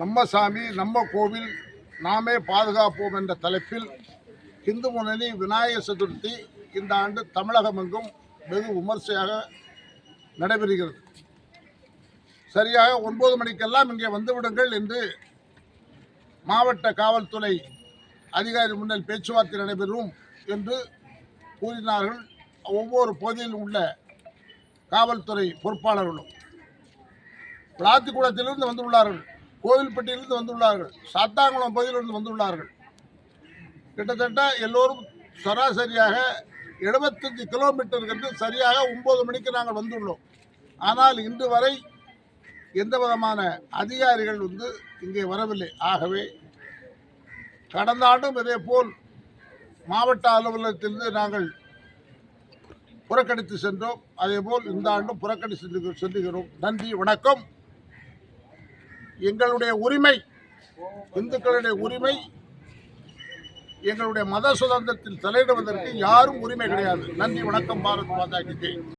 நம்ம சாமி நம்ம கோவில் நாமே பாதுகாப்போம் என்ற தலைப்பில் இந்து முன்னணி விநாயகர் சதுர்த்தி இந்த ஆண்டு தமிழகம் எங்கும் வெகு விமர்சையாக நடைபெறுகிறது. சரியாக ஒன்பது மணிக்கெல்லாம் இங்கே வந்துவிடுங்கள் என்று மாவட்ட காவல்துறை அதிகாரி முன்னில் பேச்சுவார்த்தை நடைபெறும் என்று கூறினார்கள். ஒவ்வொரு பகுதியில் உள்ள காவல்துறை பொறுப்பாளர்களும். விளாத்திக்குளத்திலிருந்து வந்துள்ளார்கள். கோவில்பட்டியிலிருந்து வந்துள்ளார்கள். சாத்தாங்குளம் பகுதியிலிருந்து வந்துள்ளார்கள். கிட்டத்தட்ட எல்லோரும் சராசரியாக எழுபத்தஞ்சு கிலோமீட்டருக்கு என்று சரியாக ஒம்பது மணிக்கு நாங்கள் வந்துள்ளோம். ஆனால் இன்று வரை எந்த விதமான அதிகாரிகள் வந்து இங்கே வரவில்லை. ஆகவே கடந்த ஆண்டும் இதே போல் மாவட்ட அலுவலகத்திலிருந்து நாங்கள் புறக்கணித்து சென்றோம். அதேபோல் இந்த ஆண்டும் புறக்கணித்து செல்லுகிறோம். நன்றி வணக்கம். எங்களுடைய உரிமை இந்துக்களுடைய உரிமை எங்களுடைய மத சுதந்திரத்தில் தலையிடுவதற்கு யாரும் உரிமை கிடையாது. நன்றி வணக்கம் பாரத் மாதா கி